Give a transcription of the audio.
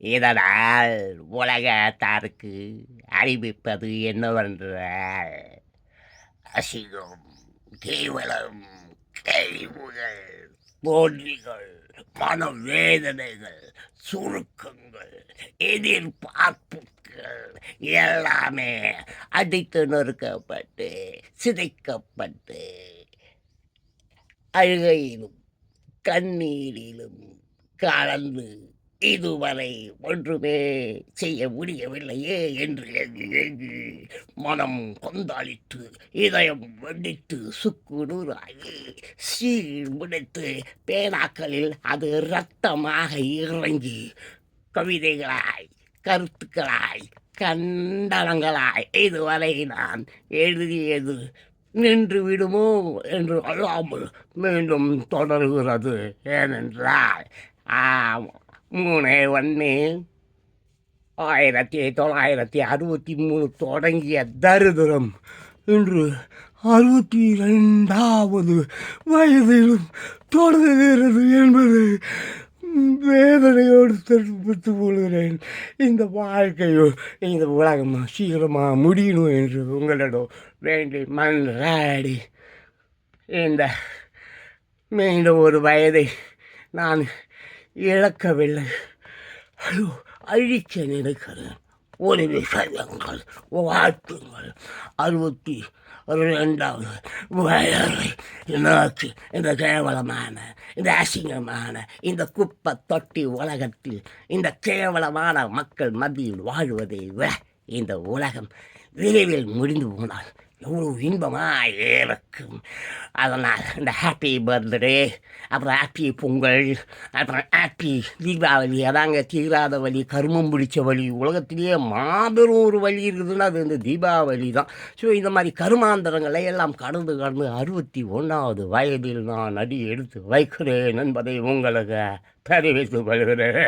இதனால் உலகத்தாருக்கு அறிவிப்பது என்னவென்றால் அசிங்கம் கேவலம் கழிவுகள் தோல்விகள் மனவேதனைகள் சுருக்கங்கள் எதிர்பார்ப்புகள் எல்லாமே அடித்து நொறுக்கப்பட்டு சிதைக்கப்பட்டு அழுகையிலும் கண்ணீரிலும் கலந்து இதுவரை ஒன்றுமே செய்ய முடியவில்லையே என்று எண்ணி மனம் கொந்தாளித்து இதயம் வெடித்து சுக்குநூறாகி சீர் முடித்து பேனாக்களில் அது இரத்தமாக இறங்கி கவிதைகளாய் கருத்துக்களாய் கண்டனங்களாய் இதுவரை நான் எழுதியது நின்று விடுமோ என்று அல்லாமல் மீண்டும் தொடர்கிறது ஏனென்றால் ஆம், மூணு ஒன்று. ஆயிரத்தி தொள்ளாயிரத்தி அறுபத்தி மூணு தொடங்கிய தரித்திரம் இன்று அறுபத்தி ரெண்டாவது வயதிலும் தொடங்குகிறது என்பது வேதனையோடு தெரிவித்துக் கொள்கிறேன். இந்த வாழ்க்கையோ இந்த உலகம் சீக்கிரமாக முடியணும் என்று உங்களிடம் வேண்டி மன்றாடி. இந்த மீண்டும் ஒரு வயதை நான் இழக்கவில்லை. ஐயோ அழிக்க நினைக்கிறேன். ஒரு விஷயங்கள் வாழ்த்துங்கள். அறுபத்தி ரெண்டாவது வயதை நோக்கி இந்த கேவலமான இந்த அசிங்கமான இந்த குப்பை தொட்டி உலகத்தில் இந்த கேவலமான மக்கள் மத்தியில் வாழ்வதை விட இந்த உலகம் விரைவில் முடிந்து போனால் எவ்வளோ இன்பமாக இருக்கும். அதனால் இந்த ஹாப்பி பர்த்டே அப்புறம் ஹாப்பி பொங்கல் அப்புறம் ஹாப்பி தீபாவளி அதாங்க தீராத வழி கருமம் பிடிச்ச வழி உலகத்திலேயே மாபெரும் ஒரு வழி இருக்குதுன்னா அது இந்த தீபாவளி தான். ஸோ இந்த மாதிரி கருமாந்தரங்களை எல்லாம் கடந்து கடந்து அறுபத்தி ஒன்றாவது வயதில் நான் அடி எடுத்து வைக்கிறேன் என்பதை உங்களுக்கு தெரிவித்துக் கொள்கிறேன்.